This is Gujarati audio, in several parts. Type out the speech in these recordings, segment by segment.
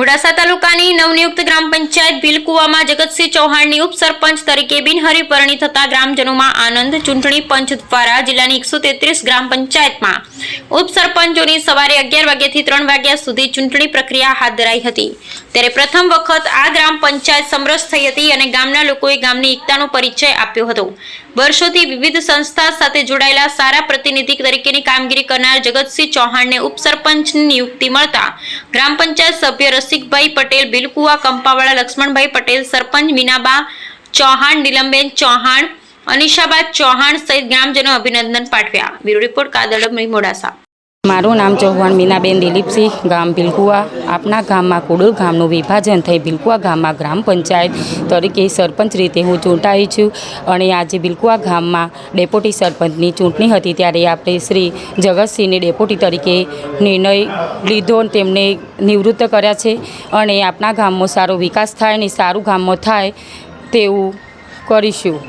મોડાસા તાલુકાની નવનિયુક્ત ગ્રામ પંચાયત ભીલકુવામાં જગતસિંહ ચૌહાણની ઉપસરપંચ તરીકે બિનહરીપરણી થતા ગ્રામજનોમાં આનંદ, ચૂંટણી પંચ દ્વારા જિલ્લાની એકસો ગ્રામ પંચાયતમાં ઉપસરપંચોની સવારે અગિયાર વાગ્યાથી ત્રણ વાગ્યા સુધી ચૂંટણી પ્રક્રિયા હાથ ધરાઈ હતી. ત્યારે પ્રથમ વખત આ ગ્રામ પંચાયત સમરસ થઈ હતી અને ગામના લોકોએ ગામની એકતાનો પરિચય આપ્યો હતો. વર્ષોથી વિવિધ સંસ્થા સાથે જોડાયેલા સારા પ્રતિનિધિ તરીકેની કામગીરી કરનાર જગતસિંહ ચૌહાણને ઉપસરપંચની નિયુક્તિ મળતા ગ્રામ પંચાયત સભ્ય રસિકભાઈ પટેલ બિલકુવા કંપાવાળા, લક્ષ્મણભાઈ પટેલ, સરપંચ મીનાબા ચૌહાણ, નીલમબેન ચૌહાણ, અનિશાબા ચૌહાણ સહિત ગ્રામજનો અભિનંદન પાઠવ્યા. બ્યુરો રિપોર્ટ કાદળમ મોડાસા. મારું નામ ચૌહાણ મીનાબેન દિલીપસિંહ, ગામ ભીલકુવા. આપના ગામમાં કુડુલ ગામનું વિભાજન થઈ ભીલકુવા ગામમાં ગ્રામ પંચાયત તરીકે સરપંચ રીતે હું ચૂંટાઈ છું. અને આજે ભીલકુવા ગામમાં ડેપ્યુટી સરપંચની ચૂંટણી હતી ત્યારે આપણે શ્રી જગતસિંહને ડેપ્યુટી તરીકે નિર્ણય લીધો તેમને નિવૃત્ત કર્યા છે. અને આપણા ગામમાં સારો વિકાસ થાય અને સારું ગામમાં થાય તેવું કરીશું.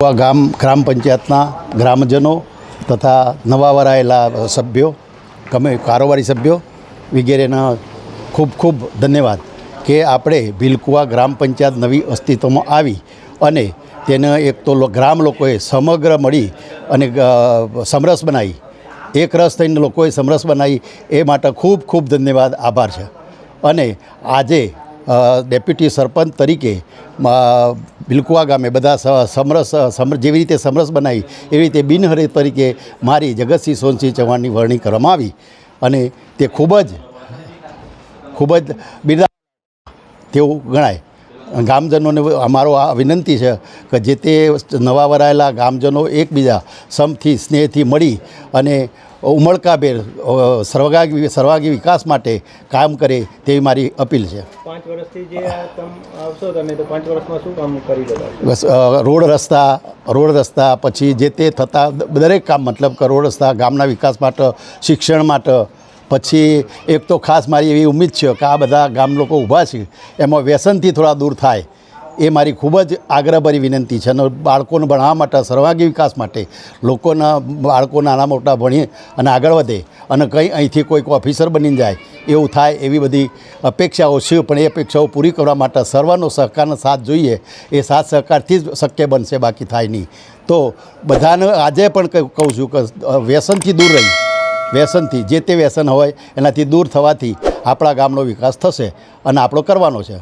ગામ ગ્રામ પંચાયતના ગ્રામજનો તથા નવા વરાયેલા સભ્યો, ગમે કારોબારી સભ્યો વગેરેના ખૂબ ખૂબ ધન્યવાદ કે આપણે ભીલકુવા ગ્રામ પંચાયત નવી અસ્તિત્વમાં આવી અને તેને એક તો ગ્રામ લોકોએ સમગ્ર મળી અને સમરસ બનાવી. એક રસ થઈને લોકોએ સમરસ બનાવી એ માટે ખૂબ ખૂબ ધન્યવાદ, આભાર છે. અને આજે ડેપ્યુટી સરપંચ તરીકે બિલકુવા ગામે બધા સમરસ, સમર, જેવી રીતે સમરસ બનાવી, એવી રીતે બિનહરે તરીકે મારી જગતસિંહ સોનસિંહ ચૌહાણની વરણી કરવામાં આવી. અને તે ખૂબ જ ખૂબ જ બિરદા તેવું ગણાય. ગામજનોને અમારો આ વિનંતી છે કે જે તે નવા વરાયેલા ગામજનો એકબીજા સમથી, સ્નેહથી મળી અને ઉમળકાભેર સર્વગાગી સર્વાગી સર્વાગી વિકાસ માટે કામ કરે તેવી મારી અપીલ છે. પાંચ વર્ષથી જે આવશો તમે તો પાંચ વર્ષમાં શું કામ કરી બસ રોડ રસ્તા રોડ રસ્તા પછી જે તે થતા દરેક કામ મતલબ કે રોડ રસ્તા ગામના વિકાસ માટે શિક્ષણ માટે પછી એક તો ખાસ મારી એવી ઉમ્મીદ છે કે આ બધા ગામ લોકો ઊભા છે એમાં વ્યસનથી થોડા દૂર થાય. એ મારી ખૂબ જ આગ્રહભરી વિનંતી છે અને બાળકોને ભણવા માટે, સર્વાંગી વિકાસ માટે, લોકોના બાળકો નાના મોટા ભણીએ અને આગળ વધે અને કંઈ અહીંથી કોઈક ઓફિસર બની જાય, એવું થાય એવી બધી અપેક્ષાઓ છે. પણ એ અપેક્ષાઓ પૂરી કરવા માટે સર્વનો સહકારનો સાથ જોઈએ. એ સાથ સહકારથી જ શક્ય બનશે, બાકી થાય નહીં. તો બધાને આજે પણ કહું કહું છું કે વ્યસનથી દૂર રહી. વ્યસનથી, જે તે વ્યસન હોય એનાથી દૂર થવાથી આપણા ગામનો વિકાસ થશે અને આપણો કરવાનો છે.